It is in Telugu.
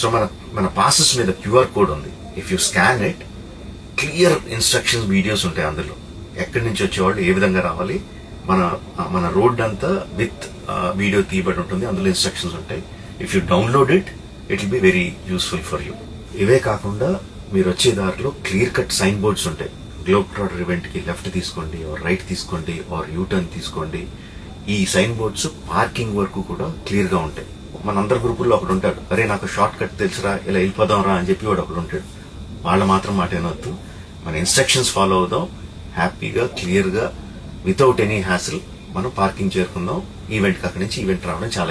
సో మన మన పాసెస్ మీద క్యూఆర్ కోడ్ ఉంది. If you scan it clear instructions videos ఉంటాయి అందులో. ఎక్కడి నుంచి వచ్చేవాళ్ళు ఏ విధంగా రావాలి మన మన రోడ్ అంతా విత్ వీడియో తీయబడి ఉంటుంది అందులో ఇన్స్ట్రక్షన్స్ ఉంటాయి. If you download it it will be very useful for you ఇవే కాకుండా మీరు వచ్చే దారిలో క్లియర్ కట్ సైన్ బోర్డ్స్ ఉంటాయి. గ్లోబ్ ట్రాటర్ ఈవెంట్కి లెఫ్ట్ తీసుకోండి ఆర్ రైట్ తీసుకోండి ఆర్ యూటర్న్ తీసుకోండి. ఈ సైన్ బోర్డ్స్ పార్కింగ్ వరకు కూడా క్లియర్గా ఉంటాయి. మన అందరి గ్రూపుల్లో ఒకడు ఉంటాడు. అరే నాకు షార్ట్ కట్ తెలుసురా ఇలా వెళ్ళిపోదాం రా అని చెప్పి వాడు ఒకడు ఉంటాడు. వాళ్ళ మాత్రం మాట ఏనొద్దు మన ఇన్స్ట్రక్షన్స్ ఫాలో అవుదాం. హ్యాపీగా క్లియర్గా వితౌట్ ఎనీ హ్యాసిల్ మనం పార్కింగ్ చేరుకుందాం. ఈవెంట్ అక్కడి నుంచి ఈవెంట్ రావడం చాలా